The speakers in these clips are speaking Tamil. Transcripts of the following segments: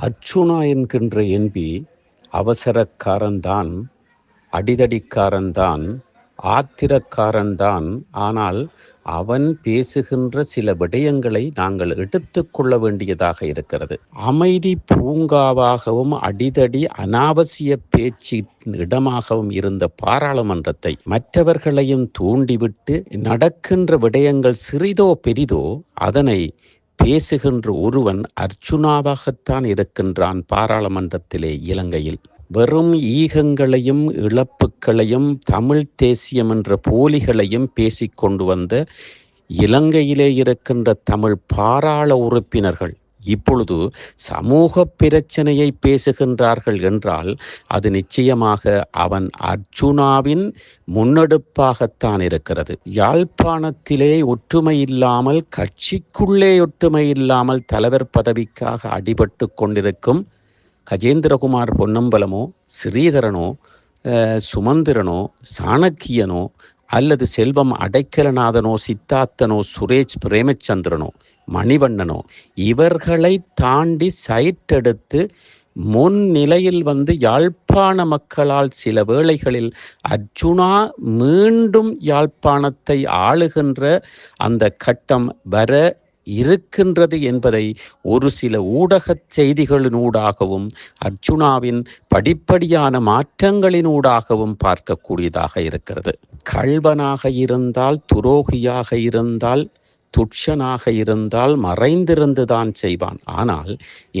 அர்ச்சுனா என்கின்ற என்பி அவசரக்காரன்தான் அடிதடிக்காரன்தான் ஆத்திரக்காரன்தான். ஆனால் அவன் பேசுகின்ற சில விடயங்களை நாங்கள் எடுத்துக்கொள்ள வேண்டியதாக இருக்கிறது. அமைதி பூங்காவாகவும் அடிதடி அனாவசிய பேச்சு இடமாகவும் இருந்த பாராளுமன்றத்தை மற்றவர்களையும் தூண்டிவிட்டு நடக்கின்ற விடயங்கள் சிறிதோ பெரிதோ அதனை பேசுகின்ற ஒருவன் அர்ச்சுனாவாகத்தான் இருக்கின்றான் பாராளுமன்றத்திலே இலங்கையில். வெறும் ஈகங்களையும் இழப்புக்களையும் தமிழ் தேசியம் என்ற போலிகளையும் பேசிக்கொண்டு வந்த இலங்கையிலே இருக்கின்ற தமிழ் பாராள உறுப்பினர்கள் இப்பொழுது சமூக பிரச்சனையை பேசுகின்றார்கள் என்றால் அது நிச்சயமாக அவன் அர்ஜுனாவின் முன்னெடுப்பாகத்தான் இருக்கிறது. யாழ்ப்பாணத்திலே ஒற்றுமை இல்லாமல் கட்சிக்குள்ளே ஒற்றுமை இல்லாமல் தலைவர் பதவிக்காக அடிபட்டு கொண்டிருக்கும் கஜேந்திரகுமார் பொன்னம்பலமோ ஸ்ரீதரனோ சுமந்திரனோ சாணக்கியனோ அல்லது செல்வம் அடைக்கலநாதனோ சித்தார்த்தனோ சுரேஷ் பிரேமச்சந்திரனோ மணிவண்ணனோ இவர்களை தாண்டி சைட்டெடுத்து முன் நிலையில் வந்து யாழ்ப்பாண மக்களால் சில வேளைகளில் அர்ஜுனா மீண்டும் யாழ்ப்பாணத்தை ஆளுகின்ற அந்த கட்டம் வர இருக்கின்றது என்பதை ஒரு சில ஊடகச் செய்திகளினூடாகவும் அர்ஜுனாவின் படிப்படியான மாற்றங்களினூடாகவும் பார்க்கக்கூடியதாக இருக்கிறது. கல்வனாக இருந்தால் துரோகியாக இருந்தால் துட்சனாக இருந்தால் மறைந்திருந்துதான் செய்வான். ஆனால்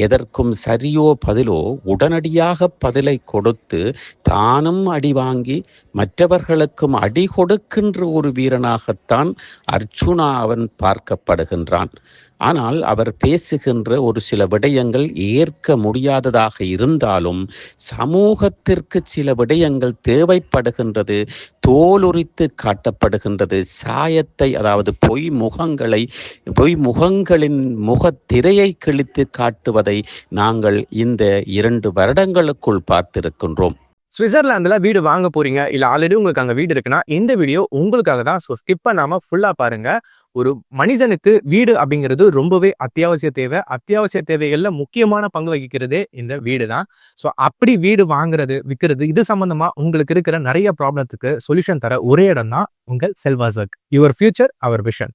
எதற்கும் சரியோ பதிலோ உடனடியாக பதிலை கொடுத்து தானும் அடி வாங்கி மற்றவர்களுக்கும் அடி கொடுக்கின்ற ஒரு வீரனாகத்தான் அர்ஜுனா அவன் பார்க்கப்படுகின்றான். ஆனால் அவர் பேசுகின்ற ஒரு சில விடயங்கள் ஏற்க முடியாததாக இருந்தாலும் சமூகத்திற்கு சில விடயங்கள் தேவைப்படுகின்றது தோலுரித்து காட்டப்படுகின்றது சாயத்தை அதாவது பொய் முகங்கள் பொய் முகங்களின் முகத்திரையை கிழித்து காட்டுவதை நாங்கள் இந்த இரண்டு வருடங்களுக்குள் பார்த்திருக்கின்றோம். சுவிட்சர்லாந்தில் வீடு வாங்க போறீங்க இல்ல ஆல்ரெடி உங்களுக்கு அங்கே வீடு இருக்குன்னா இந்த வீடியோ உங்களுக்காக தான். ஸோ ஸ்கிப் பண்ணாமல் ஃபுல்லாக பாருங்க. ஒரு மனிதனுக்கு வீடு அப்படிங்கிறது ரொம்பவே அத்தியாவசிய தேவை. அத்தியாவசிய தேவைகளில் முக்கியமான பங்கு வகிக்கிறதே இந்த வீடு தான். ஸோ அப்படி வீடு வாங்குறது விற்கிறது இது சம்மந்தமாக உங்களுக்கு இருக்கிற நிறைய ப்ராப்ளத்துக்கு சொல்யூஷன் தர ஒரே இடம் தான் உங்கள் செல்வாசக். Your future our vision